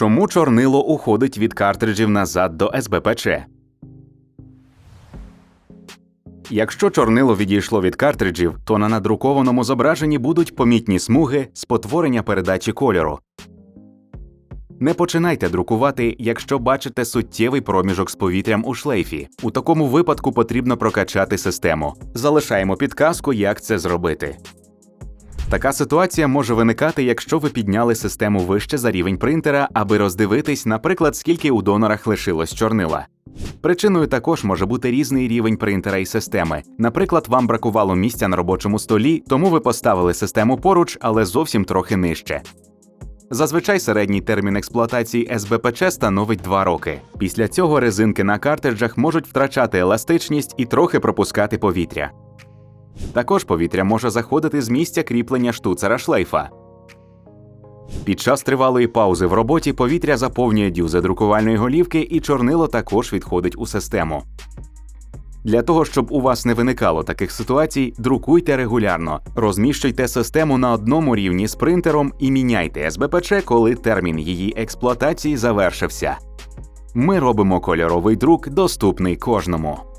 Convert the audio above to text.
Чому чорнило уходить від картриджів назад до СБПЧ? Якщо чорнило відійшло від картриджів, то на надрукованому зображенні будуть помітні смуги спотворення передачі кольору. Не починайте друкувати, якщо бачите суттєвий проміжок з повітрям у шлейфі. У такому випадку потрібно прокачати систему. Залишаємо підказку, як це зробити. Така ситуація може виникати, якщо ви підняли систему вище за рівень принтера, аби роздивитись, наприклад, скільки у донорах лишилось чорнила. Причиною також може бути різний рівень принтера і системи. Наприклад, вам бракувало місця на робочому столі, тому ви поставили систему поруч, але зовсім трохи нижче. Зазвичай середній термін експлуатації СБПЧ становить 2 роки. Після цього резинки на картриджах можуть втрачати еластичність і трохи пропускати повітря. Також повітря може заходити з місця кріплення штуцера шлейфа. Під час тривалої паузи в роботі повітря заповнює дюзи друкувальної голівки і чорнило також відходить у систему. Для того, щоб у вас не виникало таких ситуацій, друкуйте регулярно, розміщуйте систему на одному рівні з принтером і міняйте СБПЧ, коли термін її експлуатації завершився. Ми робимо кольоровий друк доступний кожному.